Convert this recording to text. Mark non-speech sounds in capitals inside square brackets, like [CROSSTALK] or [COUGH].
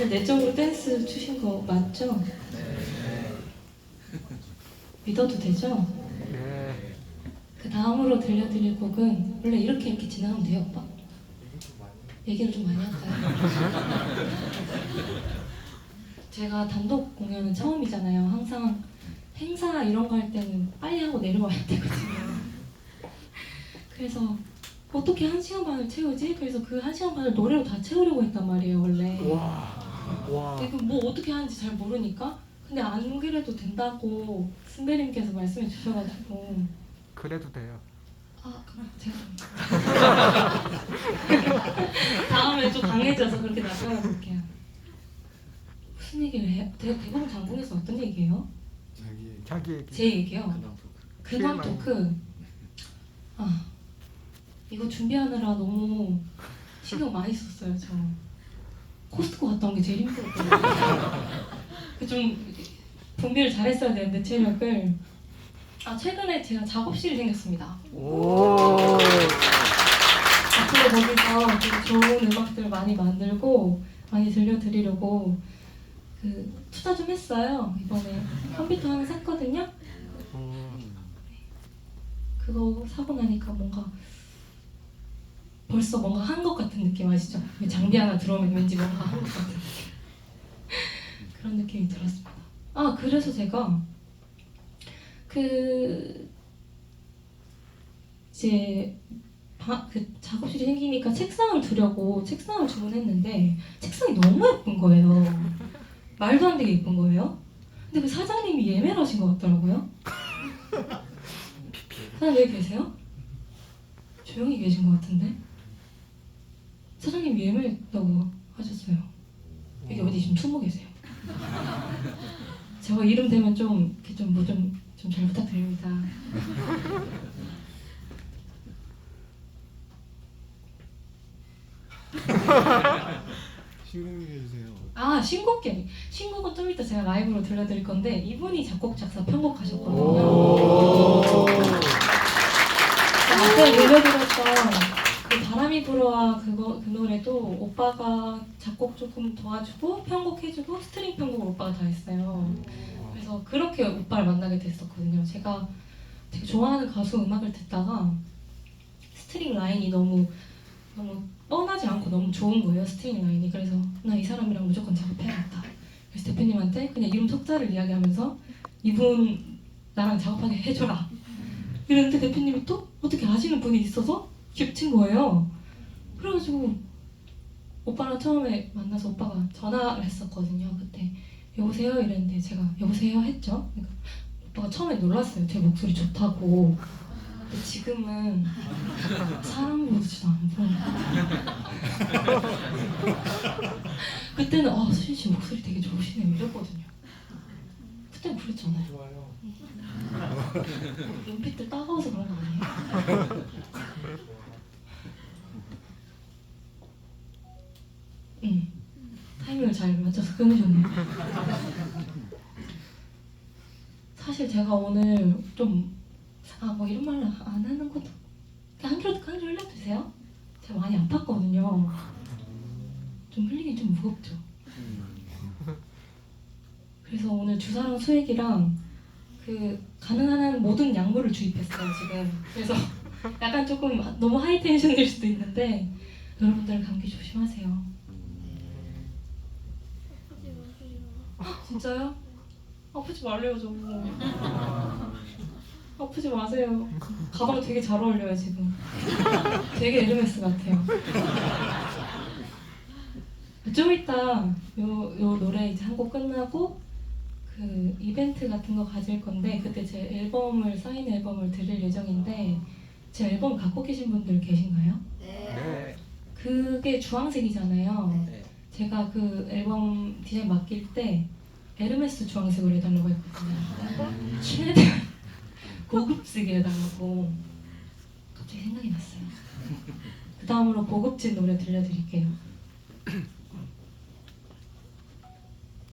다들 내적으로 댄스 추신 거 맞죠? 믿어도 되죠? 네. 그 다음으로 들려드릴 곡은 원래 이렇게 이렇게 진행하면 돼요, 오빠? 얘기를 좀 많이 할까요? [LAUGHS] 제가 단독 공연은 처음이잖아요. 항상 행사 이런 거 할 때는 빨리 하고 내려와야 되거든요. 그래서 어떻게 한 시간 반을 채우지? 그래서 그 한 시간 반을 노래로 다 채우려고 했단 말이에요, 원래. 와. 와. 이거 뭐 어떻게 하는지 잘 모르니까. 근데 안 그래도 된다고 선배님께서 말씀해 주셔가지고 그래도 돼요. 아, 그럼 제가 [LAUGHS] 다음에 좀 강해져서 그렇게 나타나 볼게요. 무슨 얘기를 해요? 대, 대부분 장국에서 어떤 얘기예요? 자기 자기 얘기. 제 얘기요. 근황 토크. 근황. 토크. 아, 이거 준비하느라 너무 신경 많이 썼어요, 저. 코스트코 갔다 온 게 제일 힘들었거든요. 그좀 분비를 잘했어야 되는데 체력을. 아, 최근에 제가 작업실이 생겼습니다. 오. 앞으로 거기서 좀 좋은 음악들 많이 만들고 많이 들려드리려고 그 투자 좀 했어요. 이번에 컴퓨터 하나 샀거든요. 오. 그거 사고 나니까 뭔가 벌써 뭔가 한 것 같은 느낌 아시죠? 장비 하나 들어오면 왠지 뭔가 한 것 같은 느낌. [LAUGHS] 그런 느낌이 들었습니다. 아 그래서 제가 그 이제 바, 그 작업실이 생기니까 책상을 두려고 책상을 주문했는데 책상이 너무 예쁜 거예요. 말도 안 되게 예쁜 거예요. 근데 그 사장님이 예매를 하신 것 같더라고요. [LAUGHS] 사장님 왜 계세요? 조용히 계신 것 같은데? 사장님 예매했다고 하셨어요. 여기 어디 지금 숨어 계세요? [LAUGHS] 제가 이름 되면 좀 이렇게 좀 뭐 좀 좀 잘 부탁드립니다. 신곡 해 주세요. 아 신곡계 신곡은 좀 이따 제가 라이브로 들려드릴 건데 이분이 작곡 작사 편곡하셨거든요. 오. 앞에 들려드렸던 그 바람이 불어와 그거 그 노래도 오빠가 작곡 조금 도와주고 편곡해주고 스트링 편곡을 오빠가 다 했어요. 그래서 그렇게 오빠를 만나게 됐었거든요. 제가 되게 좋아하는 가수 음악을 듣다가 스트링 라인이 너무 너무 뻔하지 않고 너무 좋은 거예요. 스트링 라인이. 그래서 나 이 사람이랑 무조건 작업해야겠다. 그래서 대표님한테 그냥 이름 석자를 이야기하면서 이분 나랑 작업하게 해줘라. 이랬는데 대표님이 또 어떻게 아시는 분이 있어서 겹친 거예요. 그래가지고 오빠랑 처음에 만나서 오빠가 전화를 했었거든요. 그때 여보세요 이랬는데 제가 여보세요 했죠. 그러니까 오빠가 처음에 놀랐어요. 제 목소리 좋다고. 근데 지금은 사람 보지도 않고 [LAUGHS] 그때는 아 수진 씨 목소리 되게 좋으시네요 이랬거든요. 그때는 그랬잖아요. 좋아요. 눈빛들 따가워서 그런 거 아니에요? 응. 타이밍을 잘 맞춰서 끊으셨네요. 사실 제가 오늘 좀, 아, 뭐 이런 말 안 하는 것도, 한 줄, 한줄 흘려주세요. 제가 많이 아팠거든요. 좀 흘리기 좀 무겁죠. 그래서 오늘 주사랑 수액이랑 그 가능한 한 모든 약물을 주입했어요 지금. 그래서 약간 조금 너무 하이 텐션일 수도 있는데 여러분들 감기 조심하세요. 진짜요? 아프지 말래요 좀. 아프지 마세요. 가방 되게 잘 어울려요 지금. 되게 에르메스 같아요. 좀 이따 요, 요 노래 이제 한 곡 끝나고 그 이벤트 같은 거 가질 건데 그때 제 앨범을 사인 앨범을 드릴 예정인데 제 앨범 갖고 계신 분들 계신가요? 네. 그게 주황색이잖아요. 네. 제가 그 앨범 디자인 맡길 때 에르메스 주황색으로 해달라고 했거든요. 최대한 고급지게 해달라고 갑자기 생각이 났어요. 그 다음으로 고급진 노래 들려드릴게요.